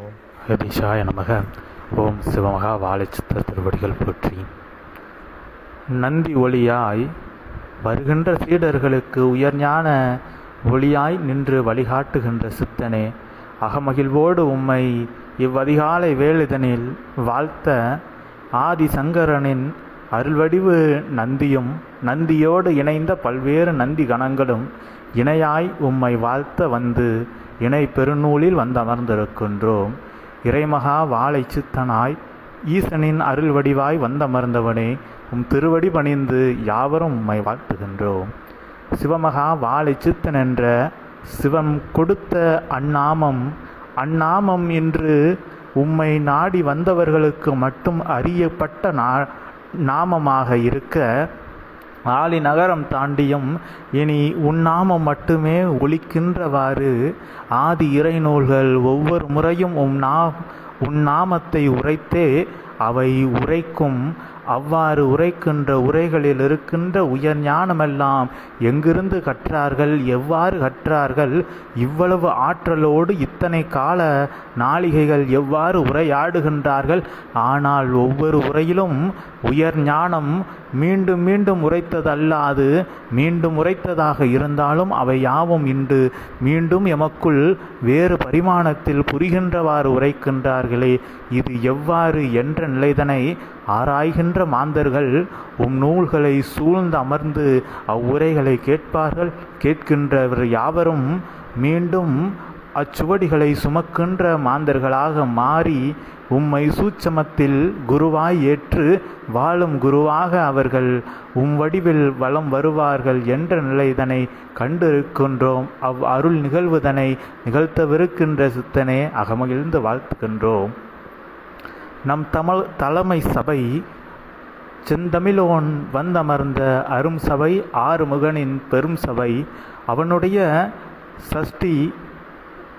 ஓம் ஹரிஷாய நமக. ஓம் சிவமகா வாழைச்சித்த திருவடிகள் போற்றி. நந்தி ஒளியாய் வருகின்ற சீடர்களுக்கு உயர்ஞான ஒளியாய் நின்று வழிகாட்டுகின்ற சித்தனே அகமகிழ்வோடு உம்மை இவ்வதிகாலை வேளிதனில் வாழ்த்த ஆதி சங்கரனின் அருள்வடிவு நந்தியும் நந்தியோடு இணைந்த பல்வேறு நந்தி கணங்களும் இணையாய் உம்மை வாழ்த்த வந்து இணை பெருநூலில் வந்தமர்ந்திருக்கின்றோம் இறைமகா வாழை சித்தனாய் ஈசனின் அருள் வடிவாய் வந்தமர்ந்தவனே உம் திருவடி பணிந்து யாவரும் உம்மை வாழ்த்துகின்றோம். சிவமகா வாழை சித்தன் என்ற சிவம் கொடுத்த அந்நாமம் அந்நாமம் என்று உம்மை நாடி வந்தவர்களுக்கு மட்டும் அறியப்பட்ட நா நாமமாக இருக்க ஆலி நகரம் தாண்டியும் இனி உன்னாமம் மட்டுமே ஒலிக்கின்றவாறு ஆதி இறைநூல்கள் ஒவ்வொரு முறையும் உம் நா உன் நாமத்தை உரைத்தே அவை உரைக்கும். அவ்வாறு உரைக்கின்ற உரைகளில் இருக்கின்ற உயர் ஞானமெல்லாம் எங்கிருந்து கற்றார்கள்? எவ்வாறு கற்றார்கள்? இவ்வளவு ஆற்றலோடு இத்தனை கால நாளிகைகள் எவ்வாறு உரையாடுகின்றார்கள்? ஆனால் ஒவ்வொரு உரையிலும் உயர் ஞானம் மீண்டும் மீண்டும் உரைத்ததல்லாது மீண்டும் உரைத்ததாக இருந்தாலும் அவை யாவும் இன்று மீண்டும் எமக்குள் வேறு பரிமாணத்தில் புரிகின்றவாறு உரைக்கின்றார்களே. இது எவ்வாறு என்ற நிலைதனை ஆராய்கின்ற மாந்தர்கள் உம் நூல்களை சூழ்ந்து அமர்ந்து அவ்வுரைகளை கேட்பார்கள் கேட்கின்றவர் யாவரும் மீண்டும் அச்சுவடிகளை சுமக்கின்ற மாந்தர்களாக மாறி உம்மை சூட்சமத்தில் குருவாய் ஏற்று வாழும் குருவாக அவர்கள் உம் வடிவில் வலம் வருவார்கள் என்ற நிலைதனை கண்டிருக்கின்றோம். அவ் அருள் நிகழ்வுதனை நிகழ்த்தவிருக்கின்ற சித்தனே அகமகிழ்ந்து வாழ்த்துகின்றோம். நம் தமிழ் தலைமை சபை செந்தமிழோன் வந்தமர்ந்த அரும் சபை ஆறுமுகனின் பெரும் சபை அவனுடைய சஷ்டி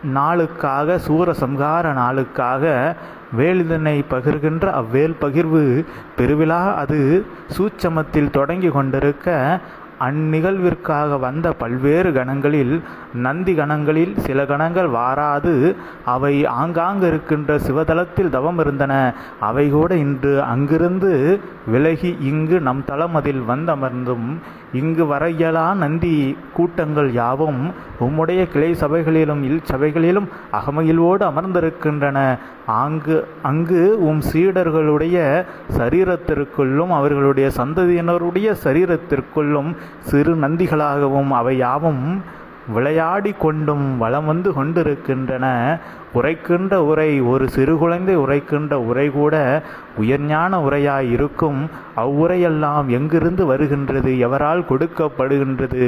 நாளுக்காக சூரசம்ஹார நாளுக்காக வேலிதனை பகிர்கின்ற அவ்வேல் பகிர்வு பெருவிழா அது சூட்சமத்தில் தொடங்கி கொண்டிருக்க அந்நிகழ்விற்காக வந்த பல்வேறு கணங்களில் நந்தி கணங்களில் சில கணங்கள் வாராது அவை ஆங்காங்கு இருக்கின்ற சிவதலத்தில் தவம் இருந்தன. அவை கூட இன்று அங்கிருந்து விலகி இங்கு நம் தளம் அதில் வந்தமர்ந்தும் இங்கு வர இயலா நந்தி கூட்டங்கள் யாவும் உம்முடைய கிளை சபைகளிலும் இல் சபைகளிலும் அகமகிழ்வோடு அமர்ந்திருக்கின்றன. அங்கு அங்கு உம் சீடர்களுடைய சரீரத்திற்குள்ளும் அவர்களுடைய சந்ததியினருடைய சரீரத்திற்குள்ளும் சிறு நந்திகளாகவும் அவை யாவும் விளையாடி கொண்டும் வலம் வந்து கொண்டிருக்கின்றன. உரைக்கின்ற உரை ஒரு சிறு குழந்தை உரைக்கின்ற உரை கூட உயர்ஞான உரையாய் இருக்கும். அவ்வுரையெல்லாம் எங்கிருந்து வருகின்றது? எவரால் கொடுக்கப்படுகின்றது?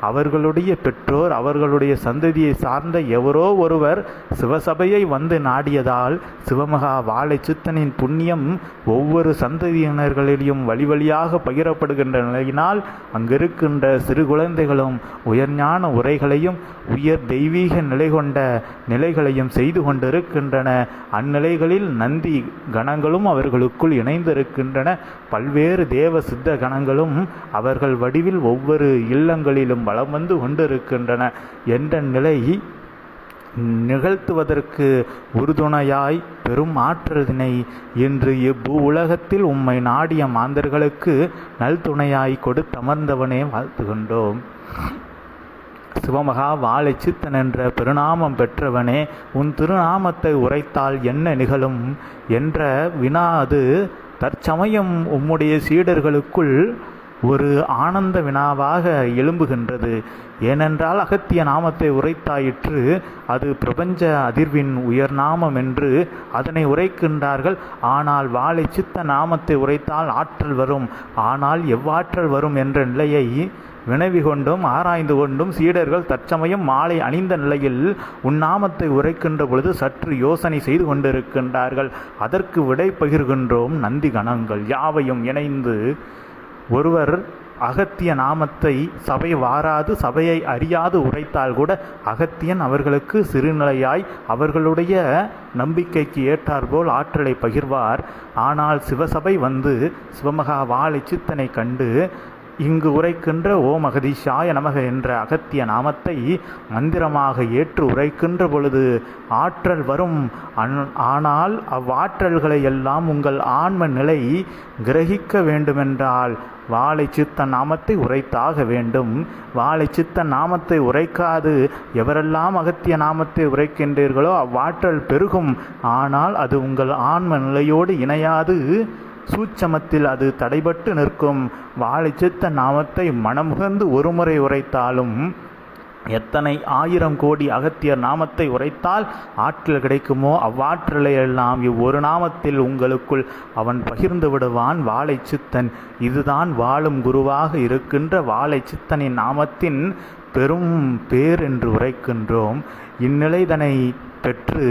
அவர்களுடைய பெற்றோர் அவர்களுடைய சந்ததியை சார்ந்த எவரோ ஒருவர் சிவசபையை வந்து நாடியதால் சிவமகா வாழை சித்தனின் புண்ணியம் ஒவ்வொரு சந்ததியினர்களிலும் வழி வழியாக பகிரப்படுகின்ற நிலையினால் அங்கிருக்கின்ற சிறு குழந்தைகளும் உயர்ஞான உரைகளையும் உயர் தெய்வீக நிலை கொண்ட நிலைகளையும் செய்து கொண்டிருக்கின்றன. அந்நிலைகளில் நந்தி கணங்களும் அவர்களுக்குள் இணைந்திருக்கின்றன. பல்வேறு தேவ சித்த கணங்களும் அவர்கள் வடிவில் ஒவ்வொரு இல்லங்களிலும் வளம் வந்து கொண்டிருக்கின்றன. என்ற நிலை நிகழ்த்துவதற்கு உறுதுணையாய் பெரும் ஆற்றலினை இன்று இவ்வு உலகத்தில் உம்மை நாடிய மாந்தர்களுக்கு நல்துணையாய் கொடுத்தமர்ந்தவனே வாழ்த்துகின்றோம். சிவமகா வாழைச்சித்தன் என்ற பெருநாமம் பெற்றவனே உன் திருநாமத்தை உரைத்தால் என்ன நிகழும்? என்ற வினா அது தற்சமயம் உம்முடைய சீடர்களுக்குள் ஒரு ஆனந்த வினாவாக எழும்புகின்றது. ஏனென்றால் அகத்திய நாமத்தை உரைத்தாயிற்று அது பிரபஞ்ச அதிர்வின் உயர் நாமம் என்று அதனை உரைக்கின்றார்கள். ஆனால் வாழை சித்த நாமத்தை உரைத்தால் ஆற்றல் வரும். ஆனால் எவ்வாற்றல் வரும் என்ற நிலையை வினவி கொண்டும் ஆராய்ந்து கொண்டும் சீடர்கள் தற்சமயம் மாலை அணிந்த நிலையில் உன்னாமத்தை உரைக்கின்ற பொழுது சற்று யோசனை செய்து கொண்டிருக்கின்றார்கள். அதற்கு விடை பகிர்கின்றோம். நந்தி கணங்கள் யாவையும் இணைந்து ஒருவர் அகத்திய நாமத்தை சபை வாராது சபையை அறியாது உரைத்தால் கூட அகத்தியன் அவர்களுக்கு சிறுநிலையாய் அவர்களுடைய நம்பிக்கைக்கு ஏற்றாற்போல் ஆற்றலை பகிர்வார். ஆனால் சிவசபை வந்து சிவமகா வாழை சித்தனை கண்டு இங்கு உரைக்கின்ற ஓம் அகதீஷாய நமக என்ற அகத்திய நாமத்தை மந்திரமாக ஏற்று உரைக்கின்ற பொழுது ஆற்றல் வரும். அன்- ஆனால் அவ்வாற்றல்களை எல்லாம் உங்கள் ஆன்ம நிலை கிரகிக்க வேண்டுமென்றால் வாழை சித்த நாமத்தை உரைத்தாக வேண்டும். வாழை சித்த நாமத்தை உரைக்காது எவரெல்லாம் அகத்திய நாமத்தை உரைக்கின்றீர்களோ அவ்வாற்றல் பெருகும். ஆனால் அது உங்கள் ஆன்ம நிலையோடு இணையாது. சூட்சமத்தில் அது தடைபட்டு நிற்கும். வாழைச்சித்த நாமத்தை மனமுகந்து ஒருமுறை உரைத்தாலும் எத்தனை ஆயிரம் கோடி அகத்தியர் நாமத்தை உரைத்தால் ஆற்றல் கிடைக்குமோ அவ்வாற்றலை எல்லாம் இவ்வொரு நாமத்தில் உங்களுக்குள் அவன் பகிர்ந்து விடுவான். வாழை சித்தன் இதுதான் வாழும் குருவாக இருக்கின்ற வாழை சித்தனின் நாமத்தின் பெரும் பேர் என்று உரைக்கின்றோம். இந்நிலைதனை பெற்று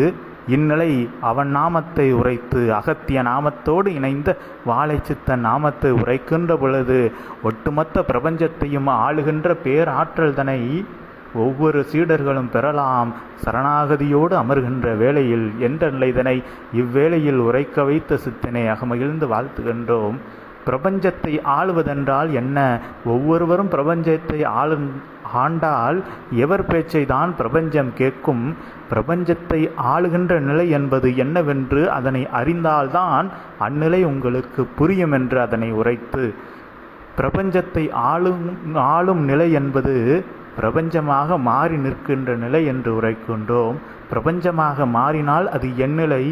இந்நிலை அவன் நாமத்தை உரைத்து அகத்திய நாமத்தோடு இணைந்த வாழைச்சித்தன் நாமத்தை உரைக்கின்ற பொழுது ஒட்டுமொத்த பிரபஞ்சத்தையும் ஆளுகின்ற பேராற்றல் தனை ஒவ்வொரு சீடர்களும் பெறலாம். சரணாகதியோடு அமர்கின்ற வேளையில் என்ற நிலைதனை இவ்வேளையில் உரைக்க வைத்த சித்தனை அகமகிழ்ந்து வாழ்த்துகின்றோம். பிரபஞ்சத்தை ஆளுவதென்றால் என்ன? ஒவ்வொருவரும் பிரபஞ்சத்தை ஆளு ஆண்டால் எவர் பேச்சை தான் பிரபஞ்சம் கேட்கும்? பிரபஞ்சத்தை ஆளுகின்ற நிலை என்பது என்னவென்று அதனை அறிந்தால்தான் அந்நிலை உங்களுக்கு புரியும் என்று அதனை உரைத்து. பிரபஞ்சத்தை ஆளும் ஆளும் நிலை என்பது பிரபஞ்சமாக மாறி நிற்கின்ற நிலை என்று உரைக்கின்றோம். பிரபஞ்சமாக மாறினால் அது எந்நிலை?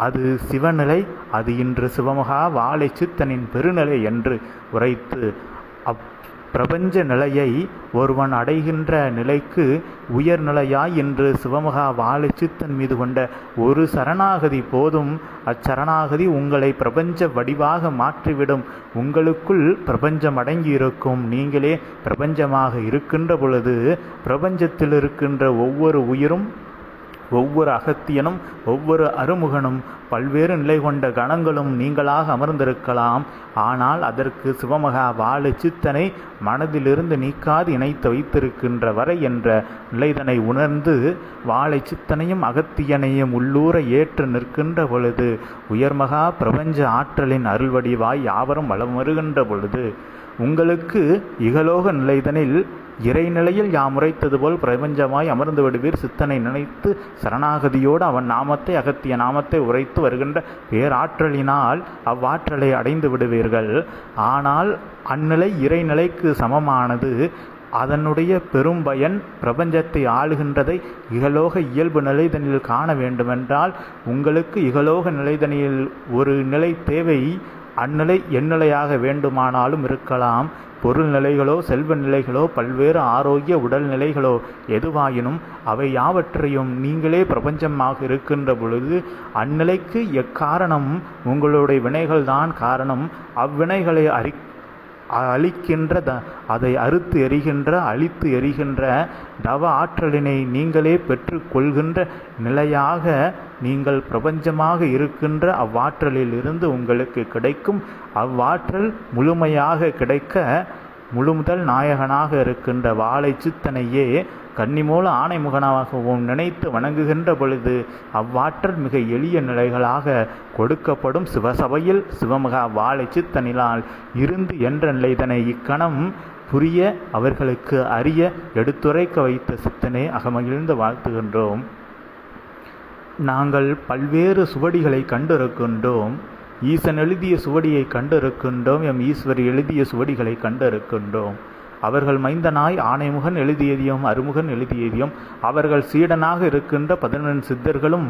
அது சிவநிலை அது இன்று சிவமகா வாழை சித்தனின் பெருநிலை என்று உரைத்து அப் பிரபஞ்ச நிலையை ஒருவன் அடைகின்ற நிலைக்கு உயர்நிலையாய் என்று சிவமகா வாழை சித்தன் மீது கொண்ட ஒரு சரணாகதி போதும். அச்சரணாகதி உங்களை பிரபஞ்ச வடிவாக மாற்றிவிடும். உங்களுக்குள் பிரபஞ்சம் அடங்கி இருக்கும் நீங்களே பிரபஞ்சமாக இருக்கின்ற பொழுது பிரபஞ்சத்தில் இருக்கின்ற ஒவ்வொரு உயிரும் ஒவ்வொரு அகத்தியனும் ஒவ்வொரு அருமுகனும் பல்வேறு நிலை கொண்ட கணங்களும் நீங்களாக அமர்ந்திருக்கலாம். ஆனால் அதற்கு சிவமகா வாழு சித்தனை மனதிலிருந்து நீக்காது இணைத்து வைத்திருக்கின்ற வரை என்ற நிலைதனை உணர்ந்து வாழை சித்தனையும் அகத்தியனையும் உள்ளூர ஏற்று நிற்கின்ற பொழுது உயர்மகா பிரபஞ்ச ஆற்றலின் அருள்வடிவாய் யாவரும் வளமருகின்ற வருகின்ற பொழுது உங்களுக்கு இகலோக நிலைதனில் இறைநிலையில் யாம் உரைத்தது போல் பிரபஞ்சமாய் அமர்ந்து விடுவீர். சித்தனை நினைத்து சரணாகதியோடு அவன் நாமத்தை அகத்திய நாமத்தை உரைத்து வருகின்ற பேராற்றலினால் அவ்வாற்றலை அடைந்து விடுவீர்கள். ஆனால் அந்நிலை இறைநிலைக்கு சமமானது அதனுடைய பெரும் பயன் பிரபஞ்சத்தை ஆளுகின்றதை இகலோக இயல்பு நிலைதனில் காண வேண்டுமென்றால் உங்களுக்கு இகலோக நிலைதனில் ஒரு நிலை தேவை அந்நிலை எந்நிலையாக வேண்டுமானாலும் இருக்கலாம். பொருள் நிலைகளோ செல்வ நிலைகளோ பல்வேறு ஆரோக்கிய உடல் நிலைகளோ எதுவாயினும் அவை யாவற்றையும் நீங்களே பிரபஞ்சமாக இருக்கின்ற பொழுது அந்நிலைக்கு எக்காரணம் உங்களுடைய வினைகள்தான் காரணம். அவ்வினைகளை அறி அழிக்கின்ற த அதை அறுத்து எரிகின்ற அழித்து எரிகின்ற தவ ஆற்றலினை நீங்களே பெற்றுக்கொள்கின்ற நிலையாக நீங்கள் பிரபஞ்சமாக இருக்கின்ற அவ்வாற்றலில் இருந்து உங்களுக்கு கிடைக்கும். அவ்வாற்றல் முழுமையாக கிடைக்க முழுமுதல் நாயகனாக இருக்கின்ற வாழை சித்தனையே கன்னிமூல ஆணைமுகனாகவும் நினைத்து வணங்குகின்ற பொழுது அவ்வாற்றல் மிக எளிய நிலைகளாக கொடுக்கப்படும் சிவசபையில் சிவமகா வாழை சித்தனிலால் இருந்து என்ற நிலைதனை இக்கணம் புரிய அவர்களுக்கு அறிய எடுத்துரைக்க வைத்த சித்தனை அகமகிழ்ந்து வாழ்த்துகின்றோம். நாங்கள் பல்வேறு சுவடிகளை கண்டிருக்கின்றோம். ஈசன் எழுதிய சுவடியை கண்டிருக்கின்றோம். எம் ஈஸ்வரி எழுதிய சுவடிகளை கண்டிருக்கின்றோம். அவர்கள் மைந்தனாய் ஆணைமுகன் எழுதியதையும் அருமுகன் எழுதியதையும் அவர்கள் சீடனாக இருக்கின்ற பதினெண் சித்தர்களும்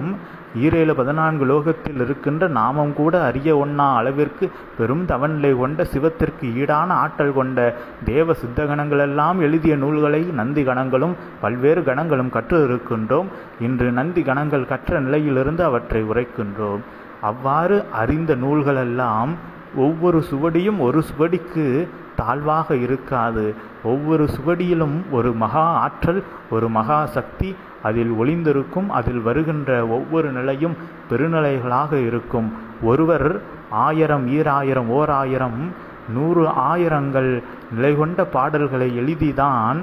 ஈரேழு பதினான்கு லோகத்தில் இருக்கின்ற நாமம் கூட அறிய ஒண்ணா அளவிற்கு பெரும் தவநிலை கொண்ட சிவத்திற்கு ஈடான ஆற்றல் கொண்ட தேவ சித்த கணங்களெல்லாம் எழுதிய நூல்களை நந்தி கணங்களும் பல்வேறு கணங்களும் கற்று இருக்கின்றோம் இன்று நந்தி கணங்கள் கற்ற நிலையிலிருந்து அவற்றை உரைக்கின்றோம். அவ்வாறு அறிந்த நூல்களெல்லாம் ஒவ்வொரு சுவடியும் ஒரு சுவடிக்கு தாழ்வாக இருக்காது. ஒவ்வொரு சுவடியிலும் ஒரு மகா ஆற்றல் ஒரு மகா சக்தி அதில் ஒளிந்திருக்கும். அதில் வருகின்ற ஒவ்வொரு நிலையும் பெருநிலைகளாக இருக்கும். ஒருவர் ஆயிரம் ஈராயிரம் ஓர் ஆயிரம் நூறு ஆயிரங்கள் நிலை கொண்ட பாடல்களை எழுதிதான்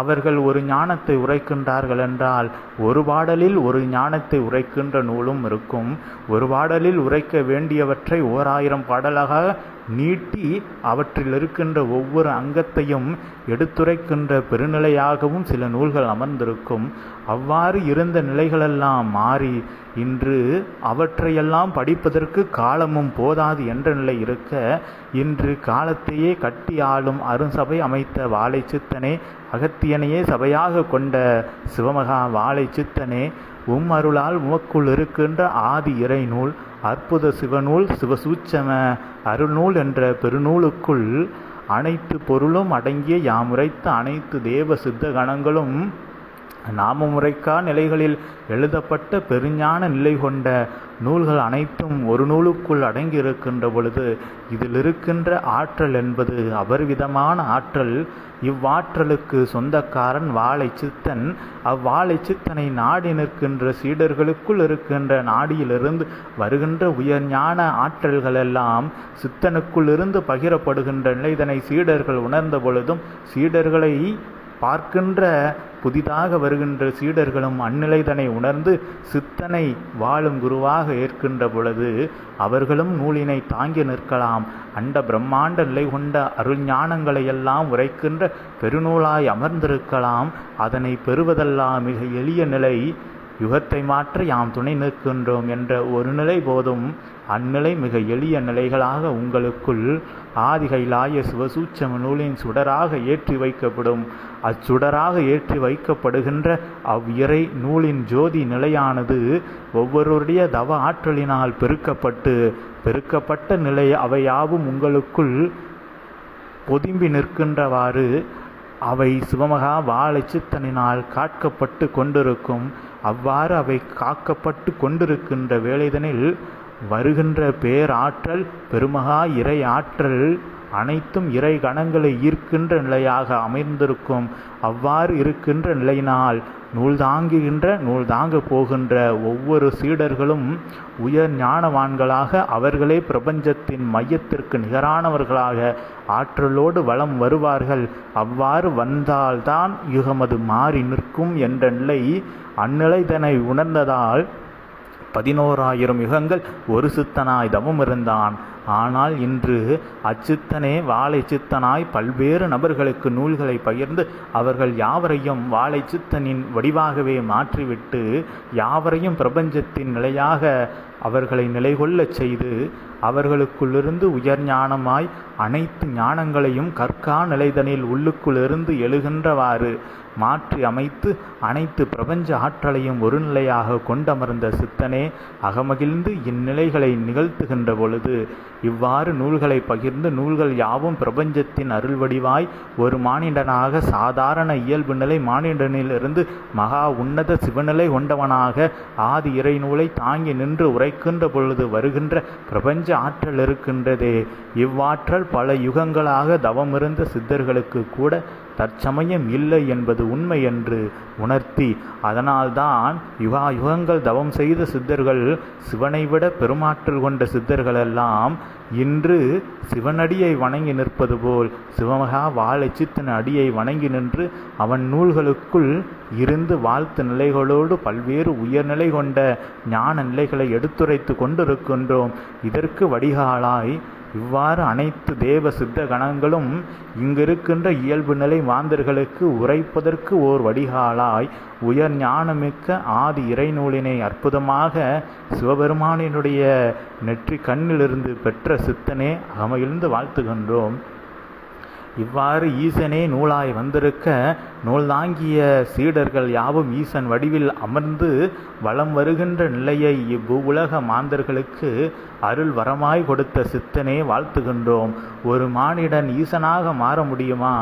அவர்கள் ஒரு ஞானத்தை உரைக்கின்றார்கள் என்றால் ஒரு பாடலில் ஒரு ஞானத்தை உரைக்கின்ற நூலும் இருக்கும். ஒரு பாடலில் உரைக்க வேண்டியவற்றை ஓர் ஆயிரம் பாடலாக நீட்டி அவற்றில் இருக்கின்ற ஒவ்வொரு அங்கத்தையும் எடுத்துரைக்கின்ற பெருநிலையாகவும் சில நூல்கள் அமர்ந்திருக்கும். அவ்வாறு இருந்த நிலைகளெல்லாம் மாறி இன்று அவற்றையெல்லாம் படிப்பதற்கு காலமும் போதாது என்ற நிலை இருக்க இன்று காலத்தையே கட்டி ஆளும் அருஞ்சபை அமைத்த வாழை சித்தனே அகத்தியனையே சபையாக கொண்ட சிவமகா வாழை சித்தனே உம் அருளால் உமக்குள் இருக்கின்ற ஆதி இறை நூல் அற்புத சிவநூல் சிவசூச்சம அருள்நூல் என்ற பெருநூலுக்குள் அனைத்து பொருளும் அடங்கிய யாமுரைத்த அனைத்து தேவ சித்த கணங்களும் நாமமுறைக்கா நிலைகளில் எழுதப்பட்ட பெருஞான நிலை கொண்ட நூல்கள் அனைத்தும் ஒரு நூலுக்குள் அடங்கி இருக்கின்ற பொழுது இதில் இருக்கின்ற ஆற்றல் என்பது அபரிவிதமான ஆற்றல். இவ்வாற்றலுக்கு சொந்தக்காரன் வாழை சித்தன். அவ்வாழை சித்தனை நாடி நிற்கின்ற சீடர்களுக்குள் இருக்கின்ற நாடியிலிருந்து வருகின்ற உயர் ஞான ஆற்றல்களெல்லாம் சித்தனுக்குள் இருந்து பகிரப்படுகின்ற நிலைதனை சீடர்கள் உணர்ந்த பொழுதும் சீடர்களை பார்க்கின்ற புதிதாக வருகின்ற சீடர்களும் அந்நிலைதனை உணர்ந்து சித்தனை வாழும் குருவாக ஏற்கின்ற பொழுது அவர்களும் நூலினை தாங்கி நிற்கலாம். அண்ட பிரம்மாண்ட நிலை கொண்ட அருள் ஞானங்களை எல்லாம் உரைக்கின்ற பெருநூலாய் அமர்ந்திருக்கலாம். அதனை பெறுவதெல்லாம் மிக எளிய நிலை. யுகத்தை மாற்ற யாம் துணை நிற்கின்றோம் என்ற ஒரு நிலை போதும் அந்நிலை மிக எளிய நிலைகளாக உங்களுக்குள் ஆதிகைலாய சிவசூச்சம நூலின் சுடராக ஏற்றி வைக்கப்படும். அச்சுடராக ஏற்றி வைக்கப்படுகின்ற அவ்விறை நூலின் ஜோதி நிலையானது ஒவ்வொருடைய தவ ஆற்றலினால் பெருக்கப்பட்டு பெருக்கப்பட்ட நிலை அவையாவும் உங்களுக்குள் பொதும்பி நிற்கின்றவாறு அவை சிவமகா வாழை சித்தனினால் காட்கப்பட்டு கொண்டிருக்கும். அவ்வாறு அவை காக்கப்பட்டு கொண்டிருக்கின்ற வேளைதனில் வருகின்ற பேராற்றல் பெருமகா இறை ஆற்றல் அனைத்தும் இறை கணங்களை ஈர்க்கின்ற நிலையாக அமைந்திருக்கும். அவ்வாறு இருக்கின்ற நிலையினால் நூல் தாங்குகின்ற நூல் தாங்க போகின்ற ஒவ்வொரு சீடர்களும் உயர் ஞானவான்களாக அவர்களே பிரபஞ்சத்தின் மையத்திற்கு நிகரானவர்களாக ஆற்றலோடு வலம் வருவார்கள். அவ்வாறு வந்தால்தான் யுகமது மாறி நிற்கும் என்ற நிலை அந்நிலைதனை உணர்ந்ததால் பதினோராயிரம் யுகங்கள் ஒரு சித்தனாய் தவம் இருந்தான் ஆனால் இன்று அச்சித்தனே வாழை சித்தனாய் பல்வேறு நபர்களுக்கு நூல்களை பகிர்ந்து அவர்கள் யாவரையும் வாழை சித்தனின் வடிவாகவே மாற்றிவிட்டு யாவரையும் பிரபஞ்சத்தின் நிலையாக அவர்களை நிலைகொள்ளச் செய்து அவர்களுக்குள்ளிருந்து உயர்ஞானமாய் அனைத்து ஞானங்களையும் கற்கா நிலைதனில் உள்ளுக்குள்ளிருந்து எழுகின்றவாறு மாற்றி அமைத்து அனைத்து பிரபஞ்ச ஆற்றலையும் ஒருநிலையாக கொண்டமர்ந்த சித்தனே அகமகிழ்ந்து இந்நிலைகளை நிகழ்த்துகின்ற பொழுது இவ்வாறு நூல்களை பகிர்ந்து நூல்கள் யாவும் பிரபஞ்சத்தின் அருள் வடிவாய் ஒரு மானிடனாக சாதாரண இயல்பு நிலை மானிடனிலிருந்து மகா உன்னத சிவநிலை கொண்டவனாக ஆதி இறை நூலை தாங்கி நின்று உரைக்கின்ற பொழுது வருகின்ற பிரபஞ்ச ஆற்றல் இருக்கின்றதே. இவ்வாற்றல் பல யுகங்களாக தவமிருந்த சித்தர்களுக்கு கூட தற்சமயம் இல்லை என்பது உண்மை என்று உணர்த்தி அதனால்தான் யுகா யுகங்கள் தவம் செய்த சித்தர்கள் சிவனை விட பெருமாற்றல் கொண்ட சித்தர்களெல்லாம் இன்று சிவனடியை வணங்கி நிற்பது போல் சிவமகா வாழச்சித்தன் அடியை வணங்கி நின்று அவன் நூல்களுக்குள் இருந்து வாழ்த்து நிலைகளோடு பல்வேறு உயர்நிலை கொண்ட ஞான நிலைகளை எடுத்துரைத்து கொண்டிருக்கின்றோம். இதற்கு வடிகாலாய் இவ்வாறு அனைத்து தேவ சித்த கணங்களும் இங்கிருக்கின்ற இயல்பு நிலை மாந்தர்களுக்கு உரைப்பதற்கு ஓர் வடிகாலாய் உயர் ஞானமிக்க ஆதி இறைநூலினை அற்புதமாக சிவபெருமானினுடைய நெற்றி கண்ணிலிருந்து பெற்ற சித்தனே அமையிலிருந்து வாழ்த்துகின்றோம். இவ்வாறு ஈசனே நூலாய் வந்திருக்க நூல் தாங்கிய சீடர்கள் யாவும் ஈசன் வடிவில் அமர்ந்து வலம் வருகின்ற நிலையை இவ்வுலக மாந்தர்களுக்கு அருள் வரமாய் கொடுத்த சித்தனே வாழ்த்துகின்றோம். ஒரு மானிடன் ஈசனாக மாற முடியுமா?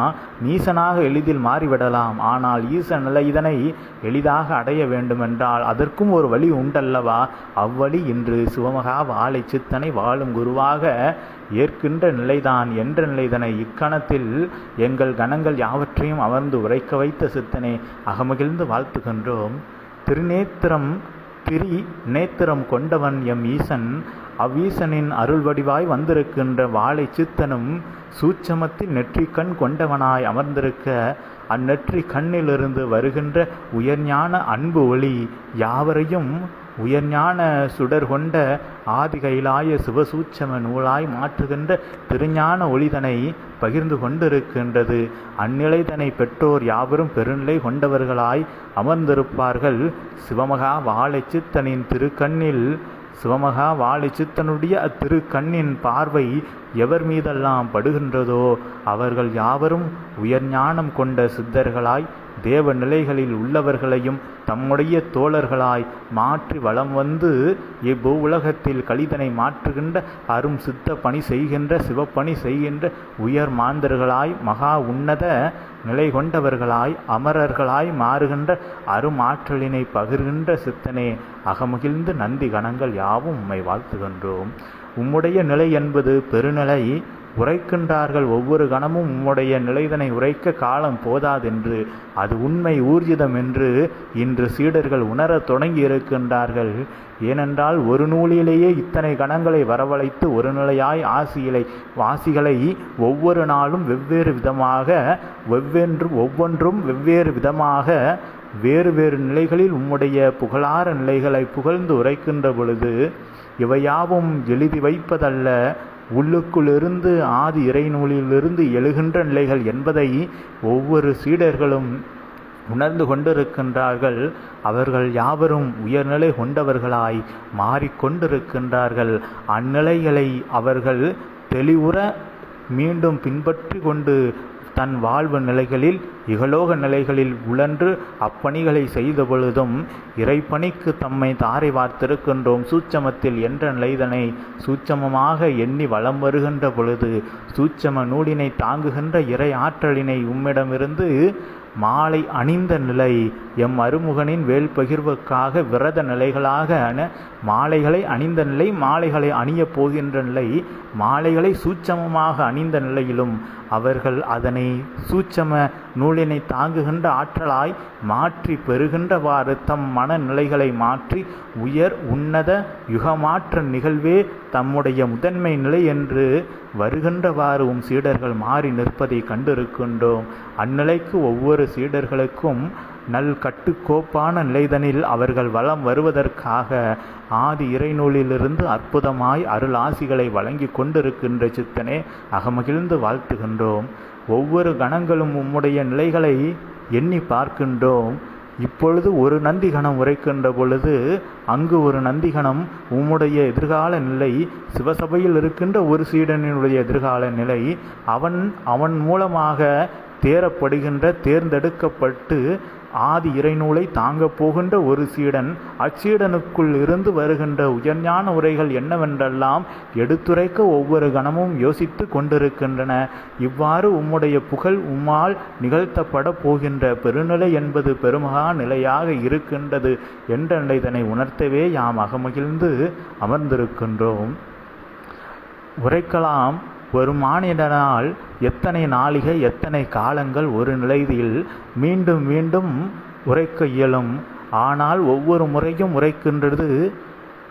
நீசனாக எளிதில் மாறிவிடலாம். ஆனால் ஈசன் நிலை இதனை எளிதாக அடைய வேண்டுமென்றால் அதற்கும் ஒரு வழி உண்டல்லவா? அவ்வழி இன்று சிவமகா வாழை சித்தனை வாழும் குருவாக ஏற்கின்ற நிலைதான் என்ற நிலைதனை இக்கணத்தில் எங்கள் கணங்கள் யாவற்றையும் அமர்ந்து உரைக்க வைத்த சித்தனை அகமகிழ்ந்து வாழ்த்துகின்றோம். திருநேத்திரம் திரி நேத்திரம் கொண்டவன் எம் ஈசன் அவ்வீசனின் அருள் வடிவாய் வந்திருக்கின்ற வாழை சித்தனும் சூட்சமத்தில் நெற்றிக்கண் கொண்டவனாய் அமர்ந்திருக்க அந்நெற்றி கண்ணிலிருந்து வருகின்ற உயர்ஞான அன்பு ஒளி யாவரையும் உயர்ஞான சுடர் கொண்ட ஆதிகைலாய சிவசூட்சம நூலாய் மாற்றுகின்ற திருஞான ஒளிதனை பகிர்ந்து கொண்டிருக்கின்றது. அந்நிலைதனை பெற்றோர் யாவரும் பெருநிலை கொண்டவர்களாய் அமர்ந்திருப்பார்கள். சிவமகா வாழைச்சித்தனின் திருக்கண்ணில் சிவமகா வாழைச்சித்தனுடைய அத்திருக்கண்ணின் பார்வை எவர் மீதெல்லாம் படுகின்றதோ அவர்கள் யாவரும் உயர்ஞானம் கொண்ட சித்தர்களாய் தேவ நிலைகளில் உள்ளவர்களையும் தம்முடைய தோழர்களாய் மாற்றி வளம் வந்து இவ்வூ உலகத்தில் கலிதனை மாற்றுகின்ற அரும் சித்த பணி செய்கின்ற சிவப்பணி செய்கின்ற உயர் மாந்தர்களாய் மகா உன்னத நிலை கொண்டவர்களாய் அமரர்களாய் மாறுகின்ற அருமாற்றலினை பகிர்கின்ற சித்தனே அகமகிழ்ந்து நந்தி கணங்கள் யாவும் உம்மை வாழ்த்துகின்றோம். உம்முடைய நிலை என்பது பெருநிலை உரைக்கின்றார்கள். ஒவ்வொரு கணமும் உம்முடைய நிலைதனை உரைக்க காலம் போதாதென்று அது உண்மை ஊர்ஜிதம் என்று இன்று சீடர்கள் உணரத் தொடங்கி இருக்கின்றார்கள் ஏனென்றால் ஒரு நூலிலேயே இத்தனை கணங்களை வரவழைத்து ஒரு நிலையாய் ஆசிகளை வாசிகளை ஒவ்வொரு நாளும் வெவ்வேறு விதமாக வெவ்வென்று ஒவ்வொன்றும் வெவ்வேறு விதமாக வேறு வேறு நிலைகளில் உம்முடைய புகழார நிலைகளை புகழ்ந்து உரைக்கின்ற பொழுது இவையாவும் எழுதி வைப்பதல்ல. உள்ளுக்குள்ளிருந்து ஆதி இறைநூலிலிருந்து எழுகின்ற நிலைகள் என்பதை ஒவ்வொரு சீடர்களும் உணர்ந்து கொண்டிருக்கின்றார்கள். அவர்கள் யாவரும் உயர்நிலை கொண்டவர்களாய் மாறிக்கொண்டிருக்கின்றார்கள். அந்நிலைகளை அவர்கள் தெளிவுற மீண்டும் பின்பற்றி கொண்டு தன் வாழ்வு நிலைகளில் இகலோக நிலைகளில் உழன்று அப்பணிகளை செய்த பொழுதும் இறைப்பணிக்கு தம்மை தாரை வார்த்திருக்கின்றோம். சூட்சமத்தில் என்ற நிலைதனை சூட்சமமாக எண்ணி வலம் வருகின்ற பொழுது சூட்சம நூலினை தாங்குகின்ற இறை ஆற்றலினை உம்மிடமிருந்து மாலை அணிந்த நிலை எம் அருமுகனின் வேல் பகிர்வுக்காக விரத நிலைகளாக மாலைகளை அணிந்த நிலை மாலைகளை அணியப் போகின்ற நிலை மாலைகளை சூட்சமமாக அணிந்த நிலையிலும் அவர்கள் அதனை சூட்சம நூலினை தாங்குகின்ற ஆற்றலாய் மாற்றி பெறுகின்றவாறு தம் மனநிலைகளை மாற்றி உயர் உன்னத யுகமாற்ற நிகழ்வே தம்முடைய முதன்மை நிலை என்று வருகின்றவாறு உம் சீடர்கள் மாறி நிற்பதை கண்டிருக்கின்றோம். அந்நிலைக்கு ஒவ்வொரு சீடர்களுக்கும் நல் கட்டுக்கோப்பான நிலைதனில் அவர்கள் வளம் வருவதற்காக ஆதி இறைநூலிலிருந்து அற்புதமாய் அருளாசிகளை வழங்கி கொண்டிருக்கின்ற சித்தனே அகமகிழ்ந்து வாழ்த்துகின்றோம். ஒவ்வொரு கணங்களும் உம்முடைய நிலைகளை எண்ணி பார்க்கின்றோம். இப்பொழுது ஒரு நந்திகணம் உரைக்கின்ற பொழுது அங்கு ஒரு நந்திகணம் உம்முடைய எதிர்கால நிலை சிவசபையில் இருக்கின்ற ஒரு சீடனினுடைய எதிர்கால நிலை அவன் அவன் மூலமாக தேரப்படுகின்ற தேர்ந்தெடுக்கப்பட்டு ஆதி இறைநூலை தாங்கப் போகின்ற ஒரு சீடன் அச்சீடனுக்குள் இருந்து வருகின்ற உயர்ஞான உரைகள் என்னவென்றெல்லாம் எடுத்துரைக்க ஒவ்வொரு கணமும் யோசித்து கொண்டிருக்கின்றன. இவ்வாறு உம்முடைய புகழ் உம்மால் நிகழ்த்தப்பட போகின்ற பெருநிலை என்பது பெருமகா நிலையாக இருக்கின்றது என்ற நிலைதனை உணர்த்தவே யாம் அகமகிழ்ந்து அமர்ந்திருக்கின்றோம். உரைக்கலாம். ஒரு மானிடனால் எத்தனை நாளிகை எத்தனை காலங்கள் ஒரு நிலையில் மீண்டும் மீண்டும் உரைக்க இயலும். ஆனால் ஒவ்வொரு முறையும் உரைக்கின்றது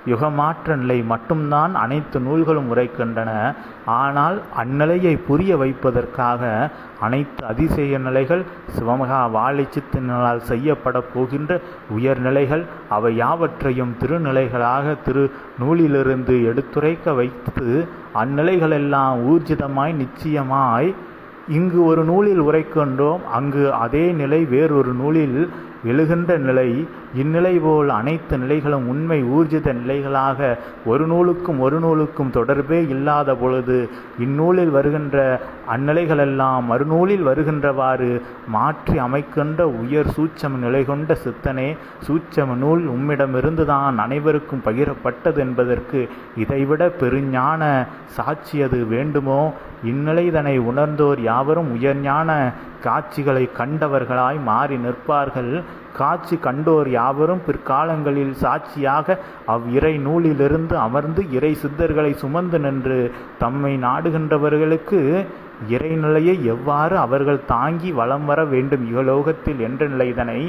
யுகமாற்ற நிலை மட்டும்தான் அனைத்து நூல்களும் உரைக்கின்றன. ஆனால் அந்நிலையை புரிய வைப்பதற்காக அனைத்து அதிசய நிலைகள் சிவமகா வாழைச்சித்தினால் செய்யப்பட போகின்ற உயர்நிலைகள் அவை யாவற்றையும் திருநிலைகளாக திரு நூலிலிருந்து எடுத்துரைக்க வைத்து அந்நிலைகளெல்லாம் ஊர்ஜிதமாய் நிச்சயமாய் இங்கு ஒரு நூலில் உரைக்கின்றோம். அங்கு அதே நிலை வேறொரு நூலில் எழுகின்ற நிலை இந்நிலை போல் அனைத்து நிலைகளும் உண்மை ஊர்ஜித நிலைகளாக ஒரு நூலுக்கும் ஒரு நூலுக்கும் தொடர்பே இல்லாத பொழுது இந்நூலில் வருகின்ற அந்நிலைகளெல்லாம் மறுநூலில் வருகின்றவாறு மாற்றி அமைக்கின்ற உயர் சூட்சம நிலை கொண்ட சித்தனே சூட்சம நூல் உம்மிடமிருந்துதான் அனைவருக்கும் பகிரப்பட்டது என்பதற்கு இதைவிட பெருஞான சாட்சியது வேண்டுமோ? இந்நிலைதனை உணர்ந்தோர் யாவரும் உயர்ஞான காட்சிகளை கண்டவர்களாய் மாறி நிற்பார்கள். காட்சி கண்டோர் யாவரும் பிற்காலங்களில் சாட்சியாக அவ் இறை நூலிலிருந்து அமர்ந்து இறை சித்தர்களை சுமந்து நின்று தம்மை நாடுகின்றவர்களுக்கு இறைநிலையை எவ்வாறு அவர்கள் தாங்கி வலம் வர வேண்டும் இகலோகத்தில் என்ற நிலைதனை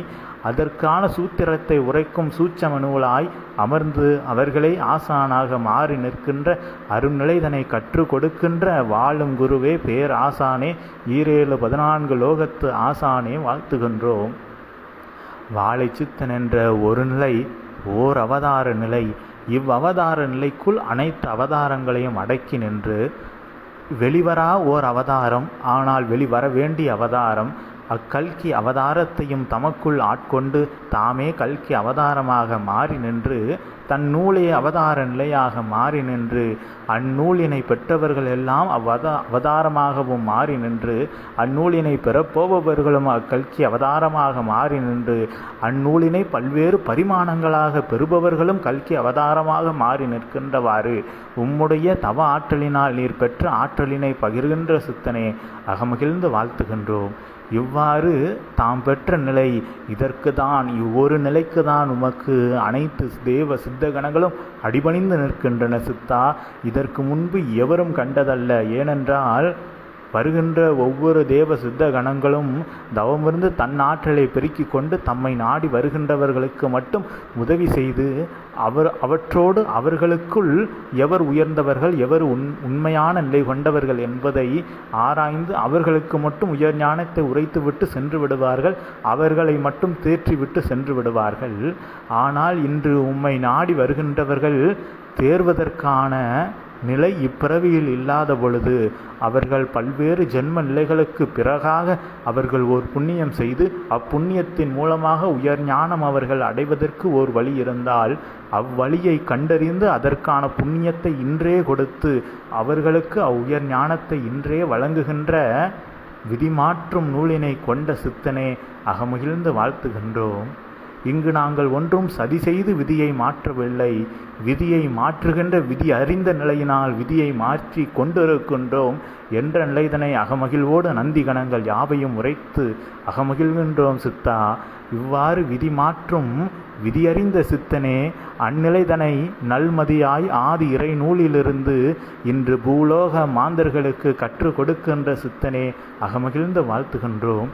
அதற்கான சூத்திரத்தை உரைக்கும் சூட்சம நூலாய் அமர்ந்து அவர்களை ஆசானாக மாறி நிற்கின்ற அருநிலைதனை கற்றுக் கொடுக்கின்ற வாழும் குருவே பேர் ஆசானே ஈரேழு பதினான்கு லோகத்து ஆசானே வாழ்த்துகின்றோம். வாழை சித்தன் என்ற ஒரு நிலை ஓர் அவதார நிலை. இவ்வவதார நிலைக்குள் அனைத்து அவதாரங்களையும் அடக்கி நின்று வெளிவரா ஓர் அவதாரம் ஆனால் வெளிவர வேண்டிய அவதாரம் அக்கல்கி அவதாரத்தையும் தமக்குள் ஆட்கொண்டு தாமே கல்கி அவதாரமாக மாறி நின்று தன் நூலே அவதார நிலையாக மாறி நின்று அந்நூலினை பெற்றவர்கள் எல்லாம் அவ்வத அவதாரமாகவும் மாறி நின்று அந்நூலினை பெறப்போபவர்களும் அக்கல்கி அவதாரமாக மாறி நின்று அந்நூலினை பல்வேறு பரிமாணங்களாக பெறுபவர்களும் கல்கி அவதாரமாக மாறி நிற்கின்றவாறு. உம்முடைய தவ ஆற்றலினால் நீர் பெற்ற ஆற்றலினை பகிர்கின்ற சித்தனே அகமகிழ்ந்து வாழ்த்துகின்றோம். இவ்வாறு தாம் பெற்ற நிலை இதற்கு தான் இவ்வொரு நிலைக்கு தான் உமக்கு அனைத்து தேவ சித்த கணங்களும் அடிபணிந்து நிற்கின்றன சித்தா. இதற்கு முன்பு எவரும் கண்டதல்ல. ஏனென்றால் வருகின்ற ஒவ்வொரு தேவ சித்த கணங்களும் தவமிருந்து தன் ஆற்றலை பெருக்கிக் கொண்டு தம்மை நாடி வருகின்றவர்களுக்கு மட்டும் உதவி செய்து அவர் அவற்றோடு அவர்களுக்குள் எவர் உயர்ந்தவர்கள் எவர் உண் உண்மையான நிலை கொண்டவர்கள் என்பதை ஆராய்ந்து அவர்களுக்கு மட்டும் உயர் ஞானத்தை உரைத்துவிட்டு சென்று விடுவார்கள் அவர்களை மட்டும் தேற்றிவிட்டு சென்று விடுவார்கள். ஆனால் இன்று உம்மை நாடி வருகின்றவர்கள் தேர்வதற்கான நிலை இப்பிறவியில் இல்லாத பொழுது அவர்கள் பல்வேறு ஜென்ம நிலைகளுக்கு பிறகாக அவர்கள் ஓர் புண்ணியம் செய்து அப்புண்ணியத்தின் மூலமாக உயர் ஞானம் அவர்கள் அடைவதற்கு ஓர் வழி இருந்தால் அவ்வழியை கண்டறிந்து அதற்கான புண்ணியத்தை இன்றே கொடுத்து அவர்களுக்கு அவ்வுயர் ஞானத்தை இன்றே வழங்குகின்ற விதிமாற்றும் நூலினை கொண்ட சித்தனே அகமகிழ்ந்து வாழ்த்துகின்றோம். இங்கு நாங்கள் ஒன்றும் சதி செய்து விதியை மாற்றவில்லை. விதியை மாற்றுகின்ற விதி அறிந்த நிலையினால் விதியை மாற்றி கொண்டிருக்கின்றோம். என்ற நிலைதனை அகமகிழ்வோடு நந்தி கணங்கள் யாவையும் உரைத்து அகமகிழ்கின்றோம் சித்தா. இவ்வாறு விதி மாற்றும் விதியறிந்த சித்தனே அந்நிலைதனை நல்மதியாய் ஆதி இறை நூலிலிருந்து இன்று பூலோக மாந்தர்களுக்கு கற்றுக் கொடுக்கின்ற சித்தனே அகமகிழ்ந்து வாழ்த்துகின்றோம்.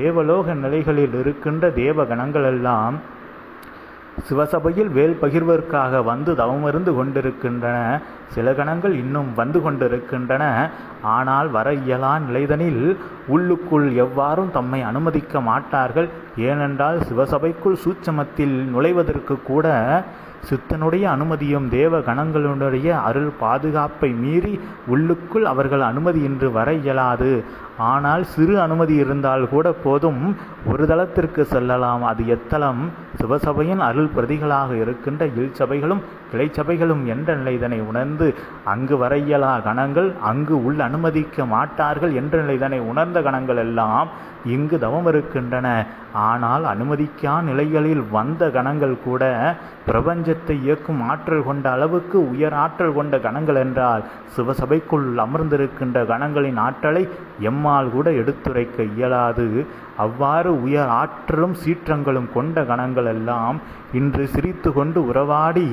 தேவலோக நிலைகளில் இருக்கின்ற தேவ கணங்களெல்லாம் சிவசபையில் வேல் பகிர்வதற்காக வந்து தவமிருந்து கொண்டிருக்கின்றன. சில கணங்கள் இன்னும் வந்து கொண்டிருக்கின்றன. ஆனால் வர இயலா நிலைதனில் உள்ளுக்குள் எவ்வாறும் தம்மை அனுமதிக்க மாட்டார்கள். ஏனென்றால் சிவசபைக்குள் சூட்சமத்தில் நுழைவதற்கு கூட சித்தனுடைய அனுமதியும் தேவ கணங்களுடைய அருள் பாதுகாப்பை மீறி உள்ளுக்குள் அவர்கள் அனுமதியின்றி வர இயலாது. ஆனால் சிறு அனுமதி இருந்தால் கூட போதும். ஒரு தளத்திற்கு செல்லலாம். அது எத்தலம் சிவசபையின் அருள் பிரதிகளாக இருக்கின்ற இல்சபைகளும் கிளைச்சபைகளும் என்ற நிலைதனை உணர்ந்து அங்கு வர இயலா கணங்கள்? அங்கு உள் அனுமதிக்க மாட்டார்கள் என்ற நிலைதனை உணர்ந்த கணங்கள் எல்லாம்? இங்கு தவம் இருக்கின்றன. ஆனால் அனுமதிக்கா நிலைகளில் வந்த கணங்கள் கூட பிரபஞ்சத்தை இயக்கும் ஆற்றல் கொண்ட அளவுக்கு உயர் ஆற்றல் கொண்ட கணங்கள் என்றால் சிவசபைக்குள் அமர்ந்திருக்கின்ற கணங்களின் ஆற்றலை எம்மால் கூட எடுத்துரைக்க இயலாது. அவ்வாறு உயர் ஆற்றலும் சீற்றங்களும் கொண்ட கணங்கள் எல்லாம் இன்று சிரித்து கொண்டு உறவாடி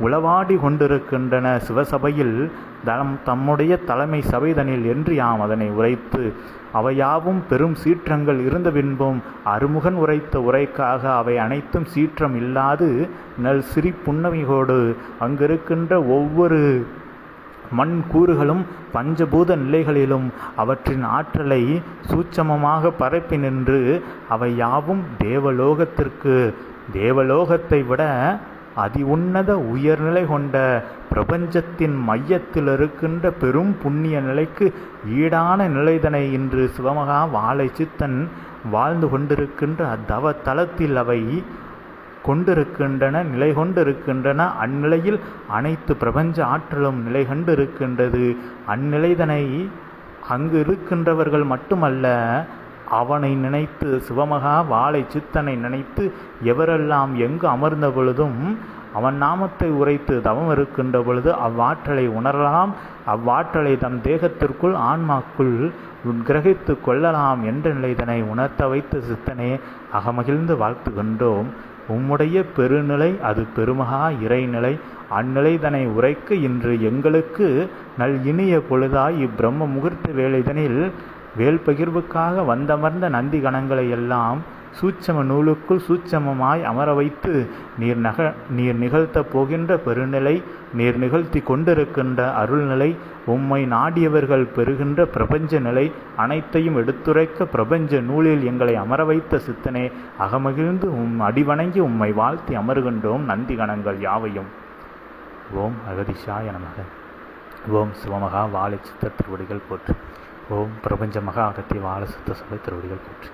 உளவாடி கொண்டிருக்கின்றன சிவசபையில் தம் தம்முடைய தலைமை சபைதனில் என்று யாம் அதனை உரைத்து அவையாவும் பெரும் சீற்றங்கள் இருந்த பின்பும் அருமுகன் உரைத்த உரைக்காக அவை அனைத்தும் சீற்றம் இல்லாது நல் சிறி புன்னமையோடு அங்கிருக்கின்ற ஒவ்வொரு மண் கூறுகளும் பஞ்சபூத நிலைகளிலும் அவற்றின் ஆற்றலை சூட்சமமாக பரப்பி நின்று அவை யாவும் தேவலோகத்திற்கு தேவலோகத்தை விட அதி உன்னத உயர்நிலை கொண்ட பிரபஞ்சத்தின் மையத்தில் இருக்கின்ற பெரும் புண்ணிய நிலைக்கு ஈடான நிலைதனை இன்று சிவமகா வாழை சித்தன் வாழ்ந்து கொண்டிருக்கின்ற அத்தவ தளத்தில் அவை கொண்டிருக்கின்றன நிலை கொண்டிருக்கின்றன. அந்நிலையில் அனைத்து பிரபஞ்ச ஆற்றலும் நிலை கொண்டிருக்கின்றது. அந்நிலைதனை அங்கு இருக்கின்றவர்கள் மட்டுமல்ல அவனை நினைத்து சிவமகா வாழை சித்தனை நினைத்து எவரெல்லாம் எங்கு அமர்ந்த பொழுதும் அவன் நாமத்தை உரைத்து தவம் இருக்கின்ற பொழுது அவ்வாற்றலை உணரலாம். அவ்வாற்றலை தம் தேகத்திற்குள் ஆன்மாக்குள் கிரகித்து கொள்ளலாம் என்ற நிலைதனை உணர்த்த வைத்த சித்தனே அகமகிழ்ந்து வாழ்த்துகின்றோம். உம்முடைய பெருநிலை அது பெருமகா இறைநிலை. அந்நிலைதனை உரைக்க இன்று எங்களுக்கு நல் இனிய பொழுதாய் இப்பிரம்ம முகூர்த்த வேலைதனில் வேல் பகிர்வுக்காக வந்தமர்ந்த நந்தி கணங்களை எல்லாம் சூட்சம நூலுக்குள் சூட்சமமாய் அமர வைத்து நீர் நக நீர் நிகழ்த்தப் போகின்ற பெருநிலை நீர் நிகழ்த்தி கொண்டிருக்கின்ற அருள்நிலை உம்மை நாடியவர்கள் பெறுகின்ற பிரபஞ்ச நிலை அனைத்தையும் எடுத்துரைக்க பிரபஞ்ச நூலில் எங்களை அமர வைத்த சித்தனே அகமகிழ்ந்து உம் அடிவணங்கி உம்மை வாழ்த்தி அமருகின்றோம் நந்தி கணங்கள் யாவையும். ஓம் அகதிஷாய நமக. ஓம் சிவமகா வாழை சித்த திருவடிகள் போற்று. ஓம் பிரபஞ்ச மகா அகத்தி வாழ சுத்த சபை திருவடிகள் போற்று.